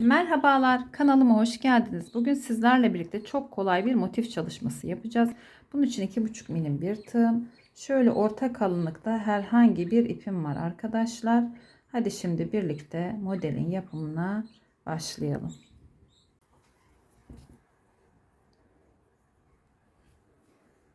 Merhabalar, kanalıma hoş geldiniz. Bugün sizlerle birlikte çok kolay bir motif çalışması yapacağız. Bunun için 2,5 milim bir tığım. Şöyle orta kalınlıkta herhangi bir ipim var arkadaşlar. Hadi şimdi birlikte modelin yapımına başlayalım.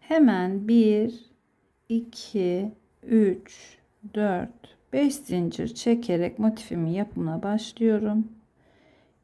Hemen 1, 2, 3, 4, 5 zincir çekerek motifimin yapımına başlıyorum.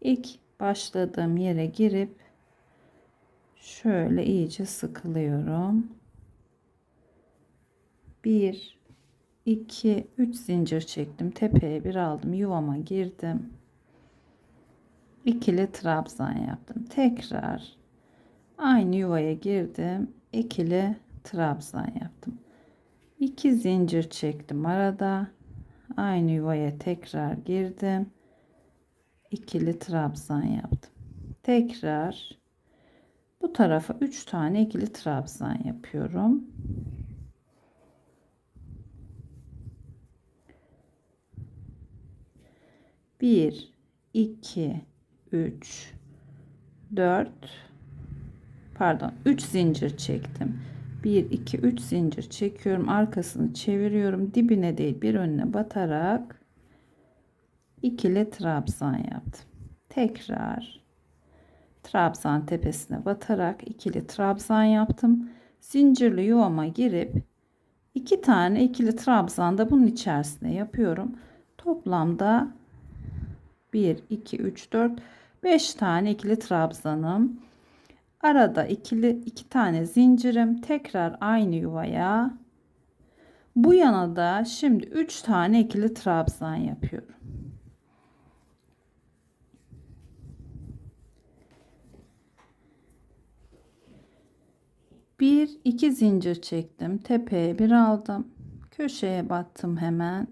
İlk başladığım yere girip şöyle iyice sıkılıyorum. 1 2 3 zincir çektim. Tepeye bir aldım. Yuvama girdim. İkili trabzan yaptım. Tekrar aynı yuvaya girdim. İkili trabzan yaptım. 2 zincir çektim arada. Aynı yuvaya tekrar girdim ikili trabzan yaptım. Tekrar bu tarafa 3 tane ikili trabzan yapıyorum. Bir, iki, üç, dört, pardon, üç zincir çektim. Bir, iki, üç zincir çekiyorum. Arkasını çeviriyorum. Dibine değil bir önüne batarak ikili trabzan yaptım. Tekrar trabzan tepesine batarak ikili trabzan yaptım. Zincirli yuvama girip iki tane ikili trabzan da bunun içerisine yapıyorum. Toplamda 1 2 3 4 5 tane ikili trabzanım. Arada ikili iki tane zincirim. Tekrar aynı yuvaya. Bu yana da şimdi 3 tane ikili trabzan yapıyorum. Bir iki zincir çektim. Tepeye bir aldım. Köşeye battım hemen.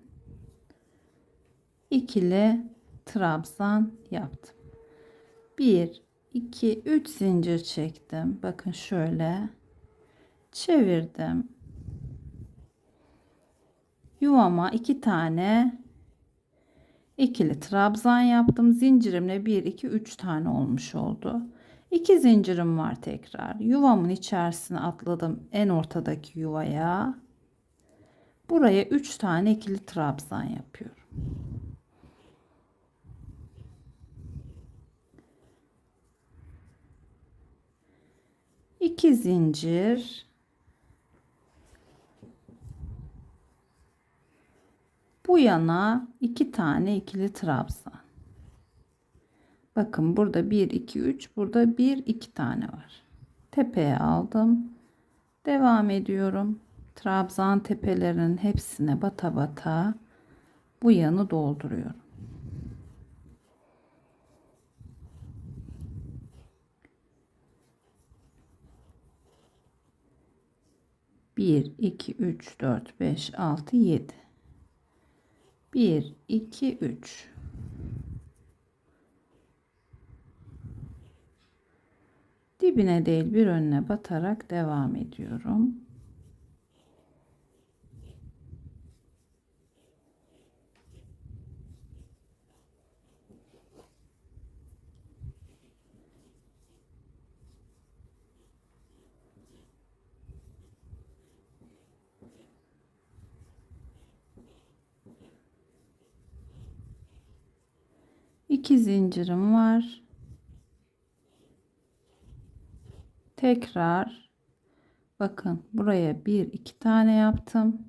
İkili trabzan yaptım. Bir, iki, üç zincir çektim. Bakın şöyle çevirdim. Yuvama iki tane ikili trabzan yaptım. Zincirimle bir, iki, üç tane olmuş oldu. 2 zincirim var tekrar. Yuvamın içerisine atladım en ortadaki yuvaya. Buraya 3 tane ikili trabzan yapıyorum. İki zincir. Bu yana iki tane ikili trabzan. Bakın burada 1 2 3 burada 1 2 tane var. Tepeye aldım. Devam ediyorum. Trabzan tepelerinin hepsine bata bata bu yanı dolduruyorum. Bir, iki, üç, dört, beş, altı, yedi. Bir, iki, üç. Dibine değil bir önüne batarak devam ediyorum. İki zincirim var. Tekrar bakın buraya bir iki tane yaptım.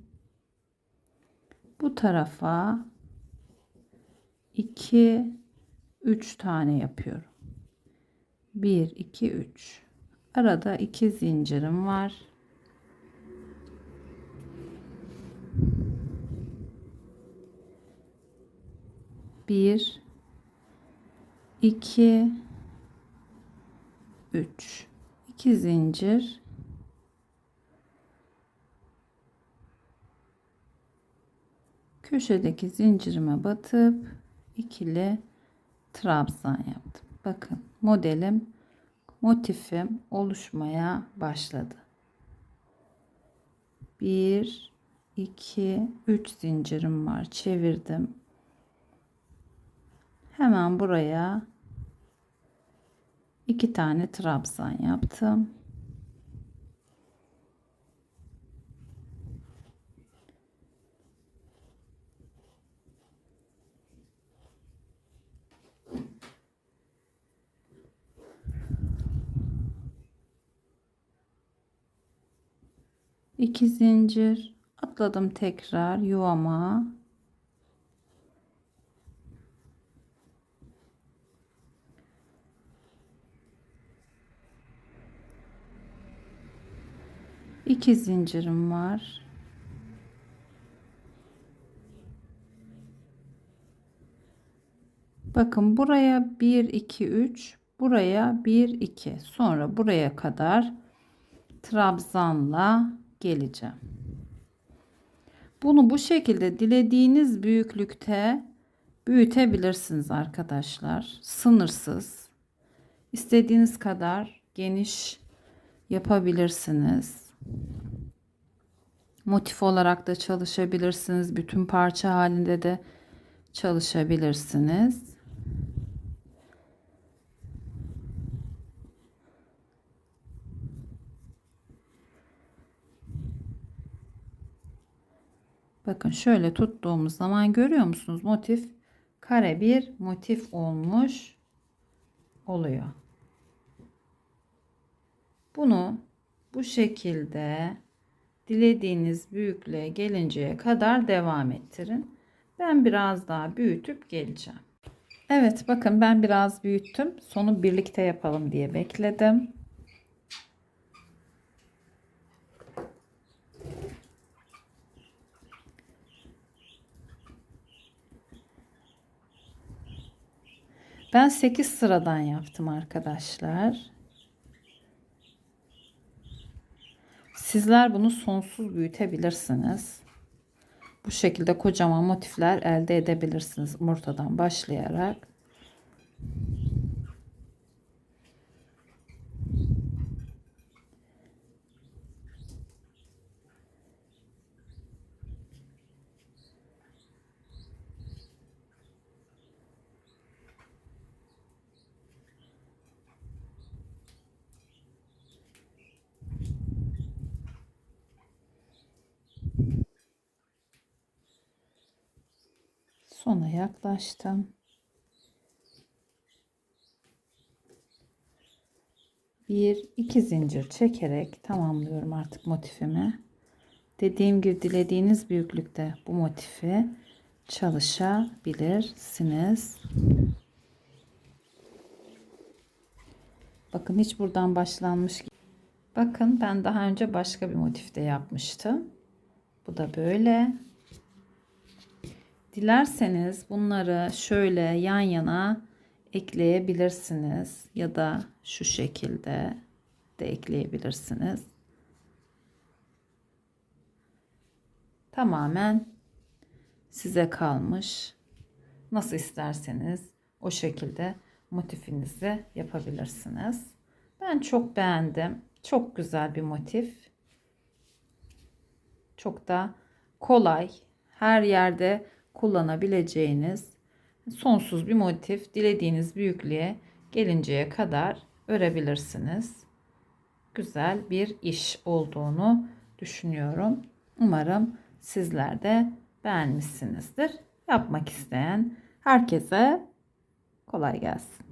Bu tarafa 2 3 tane yapıyorum. 1 2 3 arada iki zincirim var. Bir iki üç 2 zincir köşedeki zincirime batıp ikili trabzan yaptım. Bakın modelim motifim oluşmaya başladı. 1 2 3 zincirim var. Çevirdim. Hemen buraya iki tane trabzan yaptım. İki zincir atladım tekrar yuvama. İki zincirim var. Bakın buraya 1 2 3 buraya 1 2 sonra buraya kadar trabzanla geleceğim. Bunu bu şekilde dilediğiniz büyüklükte büyütebilirsiniz arkadaşlar. Sınırsız. İstediğiniz kadar geniş yapabilirsiniz. Motif olarak da çalışabilirsiniz. Bütün parça halinde de çalışabilirsiniz. Bakın şöyle tuttuğumuz zaman görüyor musunuz? Motif kare bir motif olmuş oluyor. Bunu bu şekilde dilediğiniz büyüklüğe gelinceye kadar devam ettirin. Ben biraz daha büyütüp geleceğim. Evet bakın ben biraz büyüttüm. Sonu birlikte yapalım diye bekledim. Ben 8 sıradan yaptım arkadaşlar. Sizler bunu sonsuz büyütebilirsiniz. Bu şekilde kocaman motifler elde edebilirsiniz ortadan başlayarak. Sona yaklaştım. Bir, iki zincir çekerek tamamlıyorum artık motifimi. Dediğim gibi dilediğiniz büyüklükte bu motifi çalışabilirsiniz. Bakın hiç buradan başlanmış. Bakın ben daha önce başka bir motifte yapmıştım. Bu da böyle. Dilerseniz bunları şöyle yan yana ekleyebilirsiniz ya da şu şekilde de ekleyebilirsiniz. Tamamen size kalmış. Nasıl isterseniz o şekilde motifinizi yapabilirsiniz. Ben çok beğendim. Çok güzel bir motif. Çok da kolay. Her yerde kullanabileceğiniz sonsuz bir motif dilediğiniz büyüklüğe gelinceye kadar örebilirsiniz. Güzel bir iş olduğunu düşünüyorum. Umarım sizler de beğenmişsinizdir. Yapmak isteyen herkese kolay gelsin.